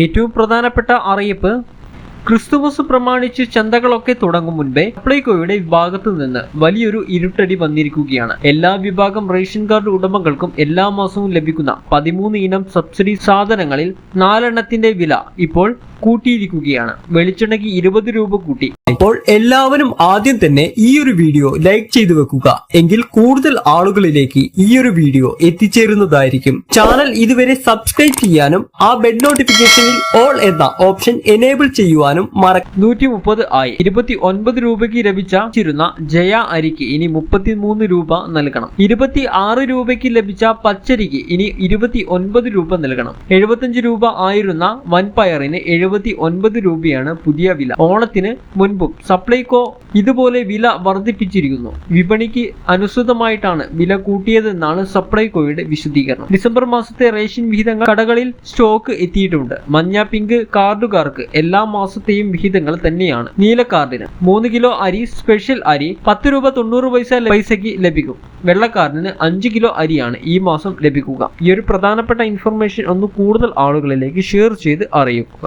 ഏറ്റവും പ്രധാനപ്പെട്ട അറിയിപ്പ് ക്രിസ്തുമസ് പ്രമാണിച്ച് ചന്തകളൊക്കെ തുടങ്ങും മുൻപേ സപ്ലൈകോയുടെ വിഭാഗത്തു നിന്ന് വലിയൊരു ഇരുട്ടടി വന്നിരിക്കുകയാണ്. എല്ലാ വിഭാഗം റേഷൻ കാർഡ് ഉടമകൾക്കും എല്ലാ മാസവും ലഭിക്കുന്ന പതിമൂന്ന് ഇനം സബ്സിഡി സാധനങ്ങളിൽ നാലെണ്ണത്തിന്റെ വില ഇപ്പോൾ കൂട്ടിയിരിക്കുകയാണ്. വെളിച്ചെണ്ണയ്ക്ക് ഇരുപത് രൂപ കൂട്ടി. അപ്പോൾ എല്ലാവരും ആദ്യം തന്നെ ഈ ഒരു വീഡിയോ ലൈക്ക് ചെയ്തു വെക്കുക. എങ്കിൽ കൂടുതൽ ആളുകളിലേക്ക് ഈ ഒരു വീഡിയോ എത്തിച്ചേരുന്നതായിരിക്കും. ചാനൽ ഇതുവരെ സബ്സ്ക്രൈബ് ചെയ്യാനും ആ ബെഡ് നോട്ടിഫിക്കേഷനിൽ ഓൾ എന്ന ഓപ്ഷൻ എനേബിൾ ചെയ്യുവാനും മറ നൂറ്റി മുപ്പത് ആയി. ഇരുപത്തി ഒൻപത് രൂപയ്ക്ക് ലഭിച്ചിരുന്ന ജയ അരിക്ക് ഇനി മുപ്പത്തിമൂന്ന് രൂപ നൽകണം. ഇരുപത്തി ആറ് രൂപയ്ക്ക് ലഭിച്ച പച്ചരിക്ക് ഇനി ഇരുപത്തി ഒൻപത് രൂപ നൽകണം. എഴുപത്തഞ്ച് രൂപ ആയിരുന്ന വൻപയറിന് എഴുപത്തി ഒൻപത് രൂപയാണ് പുതിയ വില. ഓണത്തിന് മുൻപും സപ്ലൈകോ ഇതുപോലെ വില വർദ്ധിപ്പിച്ചിരിക്കുന്നു. വിപണിക്ക് അനുസൃതമായിട്ടാണ് വില കൂട്ടിയതെന്നാണ് സപ്ലൈകോയുടെ വിശദീകരണം. ഡിസംബർ മാസത്തെ റേഷൻ വിഹിതങ്ങൾ കടകളിൽ സ്റ്റോക്ക് എത്തിയിട്ടുണ്ട്. മഞ്ഞ പിങ്ക് കാർഡുകാർക്ക് എല്ലാ മാസത്തെയും വിഹിതങ്ങൾ തന്നെയാണ്. നീല കാർഡിന് മൂന്ന് കിലോ അരി സ്പെഷ്യൽ അരി പത്ത് രൂപ തൊണ്ണൂറ് പൈസ പൈസയ്ക്ക് ലഭിക്കും. വെള്ളക്കാരന് അഞ്ച് കിലോ അരിയാണ് ഈ മാസം ലഭിക്കുക. ഈ ഒരു പ്രധാനപ്പെട്ട ഇൻഫർമേഷൻ ഒന്ന് കൂടുതൽ ആളുകളിലേക്ക് ഷെയർ ചെയ്ത് അറിയിക്കുക.